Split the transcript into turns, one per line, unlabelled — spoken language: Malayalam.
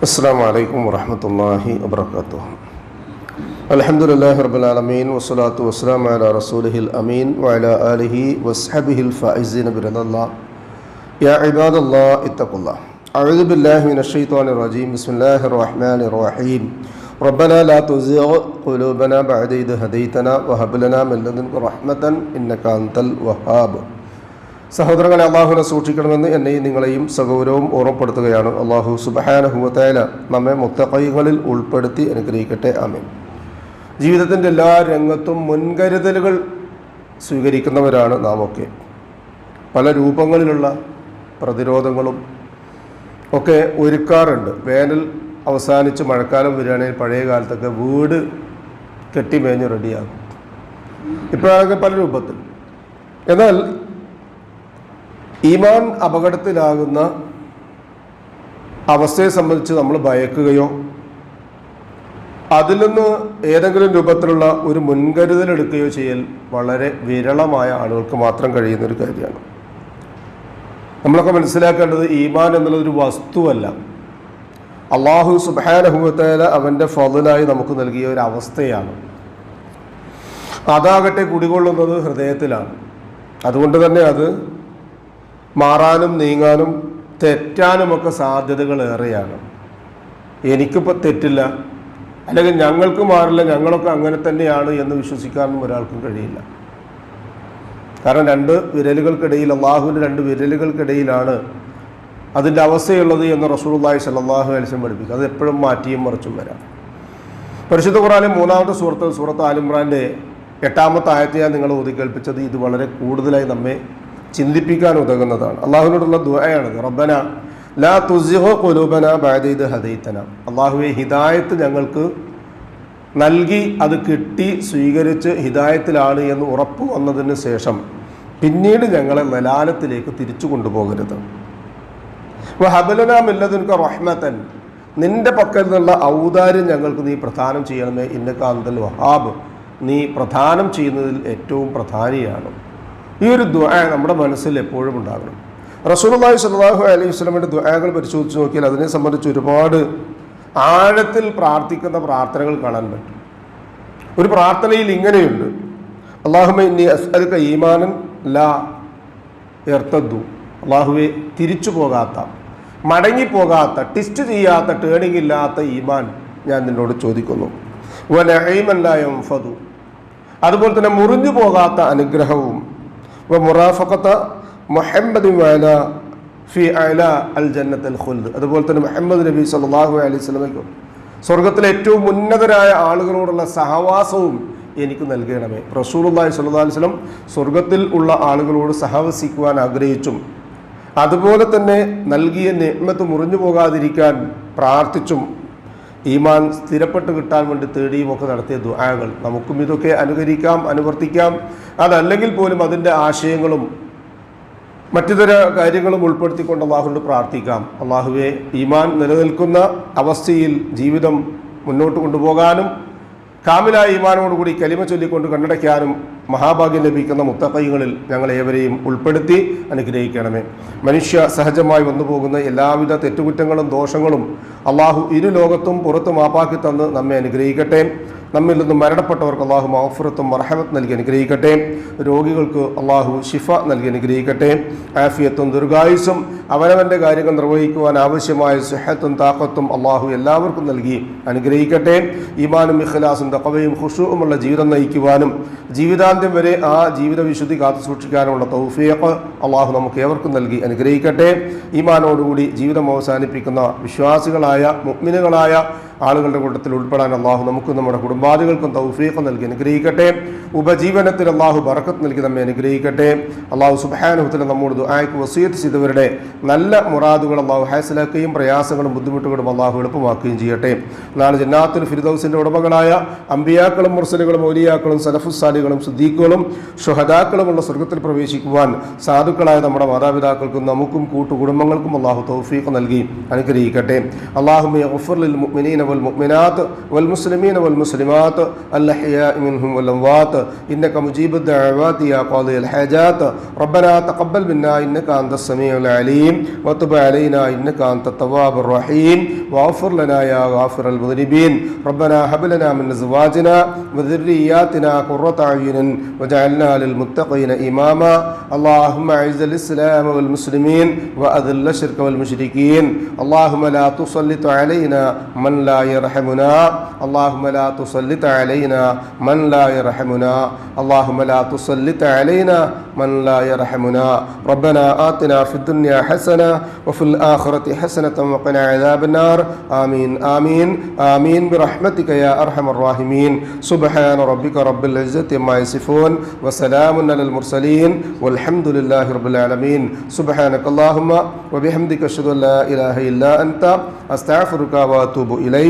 السلام عليكم ورحمة الله وبركاته. الحمد لله رب العالمين والصلاة والسلام على رسوله الأمين وعلى آله وصحبه الفائزين برضا الله يا عباد الله اتقوا الله أعوذ بالله من الشيطان الرجيم بسم الله الرحمن الرحيم ربنا لا تزغ قلوبنا بعد إذ هديتنا وهب لنا من لدنك رحمة إنك أنت الوهاب സഹോദരങ്ങളെ അള്ളാഹുവിനെ സൂക്ഷിക്കണമെന്ന് എന്നെയും നിങ്ങളെയും സഹോദരവും ഓർമ്മപ്പെടുത്തുകയാണ്. അള്ളാഹു സുബഹാനഹുവത്തേല നമ്മെ മുത്തക്കൈകളിൽ ഉൾപ്പെടുത്തി അനുഗ്രഹിക്കട്ടെ. ആമീൻ. ജീവിതത്തിന്റെ എല്ലാ രംഗത്തും മുൻകരുതലുകൾ സ്വീകരിക്കുന്നവരാണ് നാം ഒക്കെ പല രൂപങ്ങളിലുള്ള പ്രതിരോധങ്ങളും ഒക്കെ ഒരുക്കാറുണ്ട്. വേനൽ അവസാനിച്ച് മഴക്കാലം വരികയാണെങ്കിൽ പഴയ കാലത്തൊക്കെ വീട് കെട്ടിമേഞ്ഞ് റെഡിയാകും. ഇപ്പോഴാണെങ്കിൽ പല രൂപത്തിൽ. എന്നാൽ ഈമാൻ അപകടത്തിലാകുന്ന അവസ്ഥയെ സംബന്ധിച്ച് നമ്മൾ ഭയക്കുകയോ അതിൽ നിന്ന് ഏതെങ്കിലും രൂപത്തിലുള്ള ഒരു മുൻകരുതൽ എടുക്കുകയോ ചെയ്യൽ വളരെ വിരളമായ ആളുകൾക്ക് മാത്രം കഴിയുന്ന ഒരു കാര്യമാണ്. നമ്മളൊക്കെ മനസ്സിലാക്കേണ്ടത് ഈമാൻ എന്നുള്ളതൊരു വസ്തുവല്ല. അള്ളാഹു സുബാനഹുബത്തേല അവന്റെ ഫലനായി നമുക്ക് നൽകിയ ഒരു അവസ്ഥയാണ്. അതാകട്ടെ കുടികൊള്ളുന്നത് ഹൃദയത്തിലാണ്. അതുകൊണ്ട് തന്നെ അത് മാറാനും നീങ്ങാനും തെറ്റാനുമൊക്കെ സാധ്യതകൾ ഏറെയാണ് എനിക്കിപ്പോൾ തെറ്റില്ല. അല്ലെങ്കിൽ ഞങ്ങൾക്ക് മാറില്ല ഞങ്ങളൊക്കെ അങ്ങനെ തന്നെയാണ് എന്ന് വിശ്വസിക്കാനും ഒരാൾക്കും കഴിയില്ല. കാരണം രണ്ട് വിരലുകൾക്കിടയിൽ അള്ളാഹുവിന്റെ രണ്ട് വിരലുകൾക്കിടയിലാണ് അതിന്റെ അവസ്ഥയുള്ളത് എന്ന് റസൂലുള്ളാഹി സ്വല്ലല്ലാഹു അലൈഹി വസല്ലം പഠിപ്പിക്കുക. അത് എപ്പോഴും മാറ്റിയും മറിച്ചും വരാം. പരിശുദ്ധ ഖുറാനിലെ മൂന്നാമത്തെ സുഹൃത്ത് സുഹൃത്ത് ആലിമ്രാന്റെ എട്ടാമത്തെ ആയത്തെ ഞാൻ നിങ്ങൾ ഓതി കേൾപ്പിച്ചത് ഇത് വളരെ കൂടുതലായി നമ്മെ ചിന്തിപ്പിക്കാൻ ഉതകുന്നതാണ്. അള്ളാഹുവിനോടുള്ള ദുആയാണിത്. റബ്ബന ലാ തുസിഹോ കൊലൂബന ബാദീദ് ഹദൈത്തന അള്ളാഹുവെ ഹിദായത്ത് ഞങ്ങൾക്ക് നൽകി അത് കിട്ടി സ്വീകരിച്ച് ഹിദായത്തിലാണ് എന്ന് ഉറപ്പ് വന്നതിന് ശേഷം പിന്നീട് ഞങ്ങളെ ലലാലത്തിലേക്ക് തിരിച്ചു കൊണ്ടുപോകരുത്. ഹബലന മില്ലതുൻക റഹ്മത്തൻ നിന്റെ പക്കൽ നിന്നുള്ള ഔദാര്യം ഞങ്ങൾക്ക് നീ പ്രധാനം ചെയ്യണമേ. ഇന്നക്കാന്തൽ വഹാബ്. നീ പ്രധാനം ചെയ്യുന്നതിൽ ഏറ്റവും പ്രധാനിയാണ്. ഈ ഒരു ദുആ നമ്മുടെ മനസ്സിൽ എപ്പോഴും ഉണ്ടാകണം. റസൂലുള്ളാഹി സ്വല്ലല്ലാഹു അലൈഹി വസല്ലമയുടെ ദുആകൾ പരിശോധിച്ച് നോക്കിയാൽ അതിനെ സംബന്ധിച്ച് ഒരുപാട് ആഴത്തിൽ പ്രാർത്ഥിക്കുന്ന പ്രാർത്ഥനകൾ കാണാൻ പറ്റും. ഒരു പ്രാർത്ഥനയിൽ ഇങ്ങനെയുണ്ട്. അള്ളാഹുമ ഇന്നി അസ്അലുക ഈമാനൻ ലാ എർത്തദ്ദു അള്ളാഹുവെ തിരിച്ചു പോകാത്ത മടങ്ങിപ്പോകാത്ത ടിസ്റ്റ് ചെയ്യാത്ത ടേണിംഗ് ഇല്ലാത്ത ഈമാൻ ഞാൻ നിന്നോട് ചോദിക്കുന്നു. വനഹൈമല്ലായം ഫതു അതുപോലെ തന്നെ മുറിഞ്ഞു പോകാത്ത അനുഗ്രഹവും മുറാഫക്കത്ത മുഹമ്മദ് വാല ഫി അല അൽ ജന്നത്ത് അൽ ഖുൽദ്. അതുപോലെ തന്നെ മുഹമ്മദ് നബി സല്ലാഹു അലൈഹി സ്വലമയ്ക്കും സ്വർഗത്തിലെ ഏറ്റവും ഉന്നതരായ ആളുകളോടുള്ള സഹവാസവും എനിക്ക് നൽകണമേ. റസൂലുള്ളാഹി സ്വല്ലല്ലാഹു അലൈഹി വസല്ലം സ്വർഗത്തിൽ ഉള്ള ആളുകളോട് സഹവസിക്കുവാൻ ആഗ്രഹിച്ചും അതുപോലെ തന്നെ നൽകിയ നിയമത്ത് മുറിഞ്ഞു പോകാതിരിക്കാൻ പ്രാർത്ഥിച്ചും ഈമാൻ സ്ഥിരപ്പെട്ട് കിട്ടാൻ വേണ്ടി തേടിയും ഒക്കെ നടത്തിയ ദുആകൾ. നമുക്കും ഇതൊക്കെ അനുകരിക്കാം അനുവർത്തിക്കാം. അതല്ലെങ്കിൽ പോലും അതിന്റെ ആശയങ്ങളും മറ്റിതര കാര്യങ്ങളും ഉൾപ്പെടുത്തിക്കൊണ്ട് അള്ളാഹുവിനോട് പ്രാർത്ഥിക്കാം. അള്ളാഹുവെ ഈമാൻ നിലനിൽക്കുന്ന അവസ്ഥയിൽ ജീവിതം മുന്നോട്ട് കൊണ്ടുപോകാനും കാമിലായ ഈമാനോടുകൂടി കലിമ ചൊല്ലിക്കൊണ്ട് കണ്ണടയ്ക്കാനും മഹാഭാഗ്യം ലഭിക്കുന്ന മുത്തക്കൈകളിൽ ഞങ്ങളേവരെയും ഉൾപ്പെടുത്തി അനുഗ്രഹിക്കണമേ. മനുഷ്യ സഹജമായി വന്നുപോകുന്ന എല്ലാവിധ തെറ്റുകുറ്റങ്ങളും ദോഷങ്ങളും അള്ളാഹു ഇരു ലോകത്തും പുറത്ത് മാപ്പാക്കി തന്ന് നമ്മെ അനുഗ്രഹിക്കട്ടെ. നമ്മിൽ നിന്നും മരണപ്പെട്ടവർക്ക് അള്ളാഹു മഹഫുറത്തും മർഹമത്ത് നൽകി അനുഗ്രഹിക്കട്ടെ. രോഗികൾക്ക് അള്ളാഹു ഷിഫ നൽകി അനുഗ്രഹിക്കട്ടെ. ആഫിയത്തും ദീർഘായുസും അവനവന്റെ കാര്യങ്ങൾ നിർവഹിക്കുവാൻ ആവശ്യമായ സുഹത്തും താക്കത്തും അള്ളാഹു എല്ലാവർക്കും നൽകി അനുഗ്രഹിക്കട്ടെ. ഈമാനും ഇഖ്ലാസും തക്കവയും ഖുഷുവുമുള്ള ജീവിതം നയിക്കുവാനും ജീവിതാന്ത്യം വരെ ആ ജീവിത വിശുദ്ധി കാത്തു സൂക്ഷിക്കാനുമുള്ള തൗഫീഖ് അള്ളാഹു നമുക്ക് ഏവർക്കും നൽകി അനുഗ്രഹിക്കട്ടെ. ഈമാനോടുകൂടി ജീവിതം അവസാനിപ്പിക്കുന്ന വിശ്വാസികളായ മുഗ്മിനുകളായ ആളുകളുടെ കൂട്ടത്തിൽ ഉൾപ്പെടാൻ അള്ളാഹു നമുക്കും നമ്മുടെ കുടുംബാദികൾക്കും തൗഫീഖ് നൽകി അനുഗ്രഹിക്കട്ടെ. ഉപജീവനത്തിൽ അള്ളാഹു ബറക്കത്ത് നൽകി നമ്മെ അനുഗ്രഹിക്കട്ടെ. അള്ളാഹു സുബാനുഹത്തിൽ നമ്മോട് ദുആക്ക് വസീത്ത് ചെയ്തവരുടെ നല്ല മുറാദുകൾ അള്ളാഹു ഹാസിലാക്കുകയും പ്രയാസങ്ങളും ബുദ്ധിമുട്ടുകളും അള്ളാഹു എളുപ്പമാക്കുകയും ചെയ്യട്ടെ. നാളെ ജന്നാത്തുൽ ഫിരിദൌസിന്റെ ഉടമകളായ അമ്പിയാക്കളും മുർസലുകളും ഓലിയാക്കളും സലഫുസാലികളും സുദ്ദീഖുകളും ഷുഹദാക്കളുമുള്ള സ്വർഗത്തിൽ പ്രവേശിക്കുവാൻ സാധുക്കളായ നമ്മുടെ മാതാപിതാക്കൾക്കും നമുക്കും കൂട്ടുകുടുംബങ്ങൾക്കും അള്ളാഹു തൗഫീഖ് നൽകി അനുഗ്രഹിക്കട്ടെ. അള്ളാഹു മുഅ്മിനീന والمؤمنات والمسلمين والمسلمات الأحياء منهم والأموات إنك مجيب الدعوات يا قاضي الحاجات ربنا تقبل منا إنك أنت السميع العليم وتب علينا إنك أنت التواب الرحيم واغفر لنا يا غافر المذنبين ربنا هب لنا من أزواجنا وذرياتنا قرة أعين وجعلنا للمتقين إماما اللهم أعز الإسلام والمسلمين وأذل الشرك والمشركين اللهم لا تسلط علينا من لا يرحمنا. اللهم لا تسلط علينا من لا يرحمنا. اللهم لا تسلط علينا من لا يرحمنا. ربنا آتنا في الدنيا حسنة وفي الآخرة حسنة وقنا عذاب النار. آمين آمين آمين. برحمتك يا أرحم الراحمين. سبحان ربك رب العزة ما يصفون وسلام على المرسلين والحمد لله رب العالمين. سبحانك اللهم وبحمدك أشهد أن لا إله إلا أنت أستغفرك وأتوب إليك.